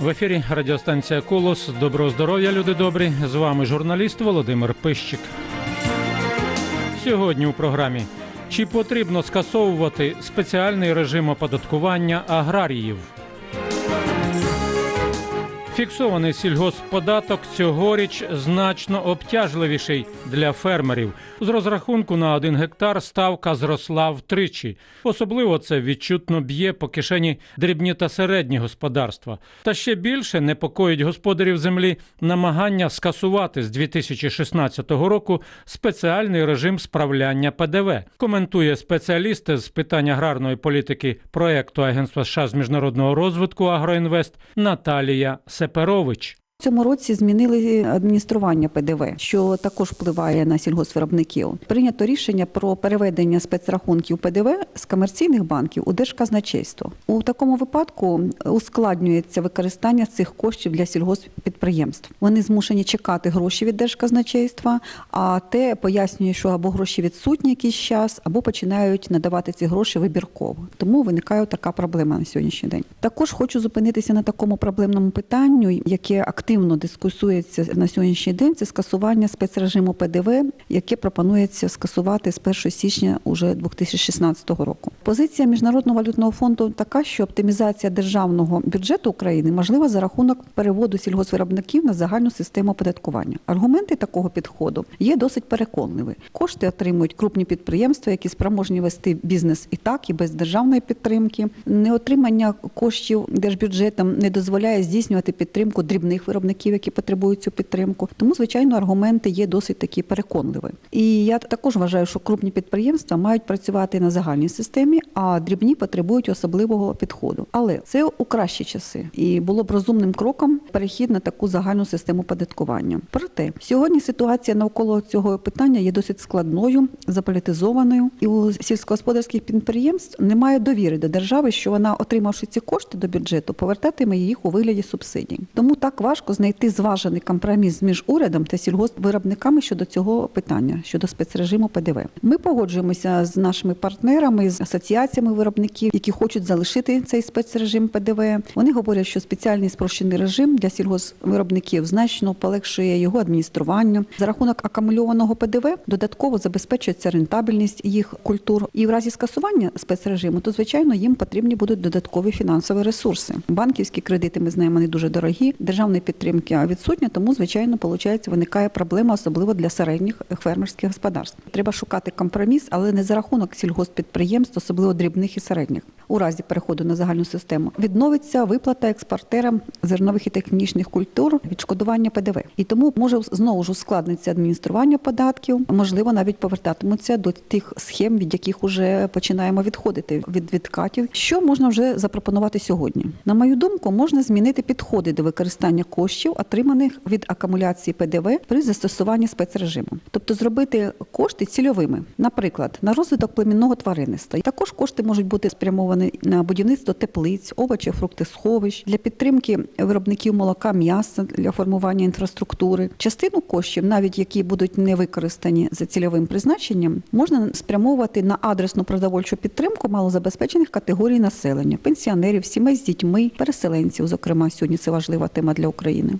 В ефірі радіостанція Колос. Доброго здоров'я, люди добрі. З вами журналіст Володимир Пищик. Сьогодні у програмі чи потрібно скасовувати спеціальний режим оподаткування аграріїв? Фіксований сільгоспподаток цьогоріч значно обтяжливіший для фермерів. З розрахунку на один гектар ставка зросла втричі. Особливо це відчутно б'є по кишені дрібні та середні господарства. Та ще більше непокоїть господарів землі намагання скасувати з 2016 року спеціальний режим справляння ПДВ. Коментує спеціаліст з питань аграрної політики проекту Агентства США з міжнародного розвитку Агроінвест Наталія Сеперович. Цьому році змінили адміністрування ПДВ, що також впливає на сільгосвиробників. Прийнято рішення про переведення спецрахунків ПДВ з комерційних банків у держказначейство. У такому випадку ускладнюється використання цих коштів для сільгосппідприємств. Вони змушені чекати гроші від держказначейства, а те пояснює, що або гроші відсутні якийсь час, або починають надавати ці гроші вибірково. Тому виникає така проблема на сьогоднішній день. Також хочу зупинитися на такому проблемному питанню, яке активно дискусується на сьогоднішній день. Це скасування спецрежиму ПДВ, яке пропонується скасувати з 1 січня уже 2016 року. Позиція міжнародного валютного фонду така, що оптимізація державного бюджету України можлива за рахунок переводу сільгосвиробників на загальну систему оподаткування. Аргументи такого підходу є досить переконливі. Кошти отримують крупні підприємства, які спроможні вести бізнес і так, і без державної підтримки. Неотримання коштів держбюджетом не дозволяє здійснювати підтримку дрібних виробників, які потребують цю підтримку. Тому, звичайно, аргументи є досить такі переконливі. І я також вважаю, що крупні підприємства мають працювати на загальній системі, а дрібні потребують особливого підходу. Але це у кращі часи, і було б розумним кроком перехід на таку загальну систему податкування. Проте сьогодні ситуація навколо цього питання є досить складною, заполітизованою, і у сільськогосподарських підприємств немає довіри до держави, що вона, отримавши ці кошти до бюджету, повертатиме їх у вигляді субсидій. Тому так важко знайти зважений компроміс між урядом та сільгоспвиробниками щодо цього питання, щодо спецрежиму ПДВ. Ми погоджуємося з нашими партнерами, з асоціаціями виробників, які хочуть залишити цей спецрежим ПДВ. Вони говорять, що спеціальний спрощений режим для сільгоспвиробників значно полегшує його адміністрування. За рахунок акумульованого ПДВ додатково забезпечується рентабельність їх культур. І в разі скасування спецрежиму, то звичайно їм потрібні будуть додаткові фінансові ресурси. Банківські кредити ми знаємо, вони дуже дорогі. Державної підтримки відсутня, тому звичайно, виходить, виникає проблема, особливо для середніх фермерських господарств. Треба шукати компроміс, але не за рахунок сільгоспідприємств, особливо дрібних і середніх. У разі переходу на загальну систему відновиться виплата експортерам зернових і технічних культур відшкодування ПДВ. І тому може знову ж ускладниться адміністрування податків, можливо, навіть повертатимуться до тих схем, від яких уже починаємо відходити від відкатів. Що можна вже запропонувати сьогодні? На мою думку, можна змінити підходи до використання коштів, отриманих від акумуляції ПДВ при застосуванні спецрежиму, тобто зробити кошти цільовими, наприклад, на розвиток племінного тваринництва. Також кошти можуть бути спрямовані на будівництво теплиць, овочів, фрукти, сховищ для підтримки виробників молока, м'яса для формування інфраструктури. Частину коштів, навіть які будуть не використані за цільовим призначенням, можна спрямовувати на адресну продовольчу підтримку малозабезпечених категорій населення, пенсіонерів, сімей з дітьми, переселенців. Зокрема, сьогодні це важлива тема для України. України.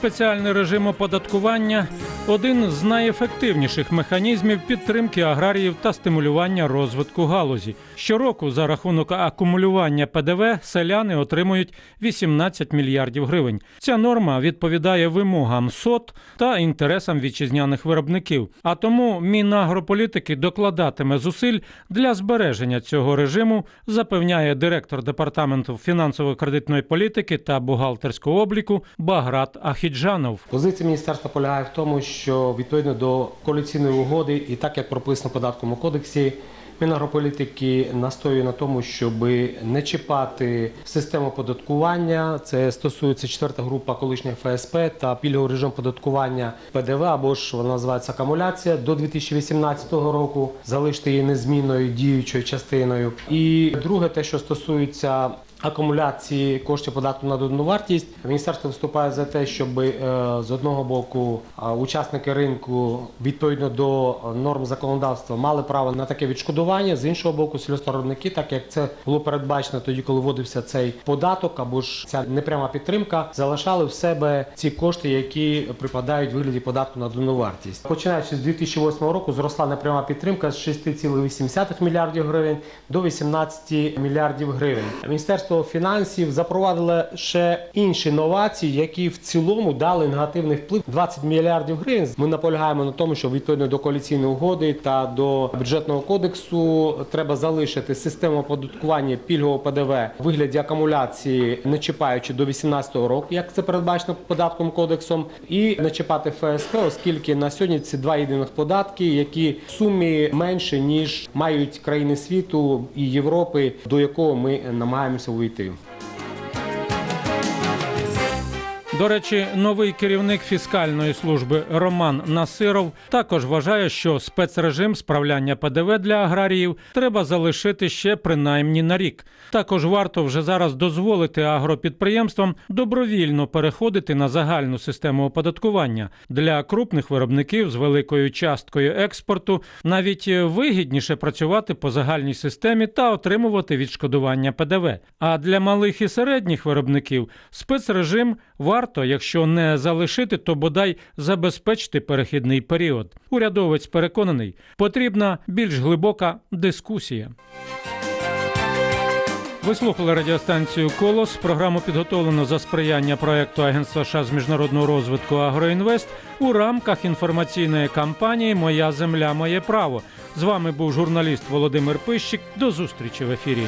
Спеціальний режим оподаткування один з найефективніших механізмів підтримки аграріїв та стимулювання розвитку галузі. Щороку за рахунок акумулювання ПДВ селяни отримують 18 мільярдів гривень. Ця норма відповідає вимогам СОТ та інтересам вітчизняних виробників. А тому Мінагрополітики докладатиме зусиль для збереження цього режиму, запевняє директор департаменту фінансово-кредитної політики та бухгалтерського обліку Баграт Ахіджанов. Позиція міністерства полягає в тому, що відповідно до коаліційної угоди, і так як прописано в податковому кодексі, Мінагрополітики настоює на тому, щоб не чіпати систему податкування. Це стосується четверта група колишніх ФСП та пільговий режим податкування ПДВ або ж вона називається акумуляція до 2018 року. Залишити її незмінною діючою частиною. І друге, те, що стосується акумуляції коштів податку на додану вартість. Міністерство виступає за те, щоб е, з одного боку е, учасники ринку відповідно до норм законодавства мали право на таке відшкодування. З іншого боку, сільгоспвиробники, так як це було передбачено тоді, коли вводився цей податок або ж ця непряма підтримка, залишали в себе ці кошти, які припадають в вигляді податку на додану вартість. Починаючи з 2008 року, зросла непряма підтримка з 6,8 мільярдів гривень до 18 мільярдів гривень. Міністерство фінансів запровадило ще інші новації, які в цілому дали негативний вплив 20 мільярдів гривень. Ми наполягаємо на тому, що відповідно до коаліційної угоди та до бюджетного кодексу треба залишити систему оподаткування пільгового ПДВ в вигляді акумуляції, не чіпаючи до 18 року, як це передбачено податком кодексом, і не чіпати ФСП, оскільки на сьогодні ці два єдиних податки, які в сумі менше ніж мають країни світу і Європи, до якого ми намагаємося увійти. Twitter. До речі, новий керівник фіскальної служби Роман Насиров також вважає, що спецрежим справляння ПДВ для аграріїв треба залишити ще принаймні на рік. Також варто вже зараз дозволити агропідприємствам добровільно переходити на загальну систему оподаткування для крупних виробників з великою часткою експорту. Навіть вигідніше працювати по загальній системі та отримувати відшкодування ПДВ. А для малих і середніх виробників спецрежим варто, якщо не залишити, то бодай забезпечити перехідний період. Урядовець переконаний, потрібна більш глибока дискусія. Ви слухали радіостанцію Колос. Програму підготовлено за сприяння проекту Агентства США з міжнародного розвитку Агроінвест у рамках інформаційної кампанії Моя земля, моє право. З вами був журналіст Володимир Пищик. До зустрічі в ефірі.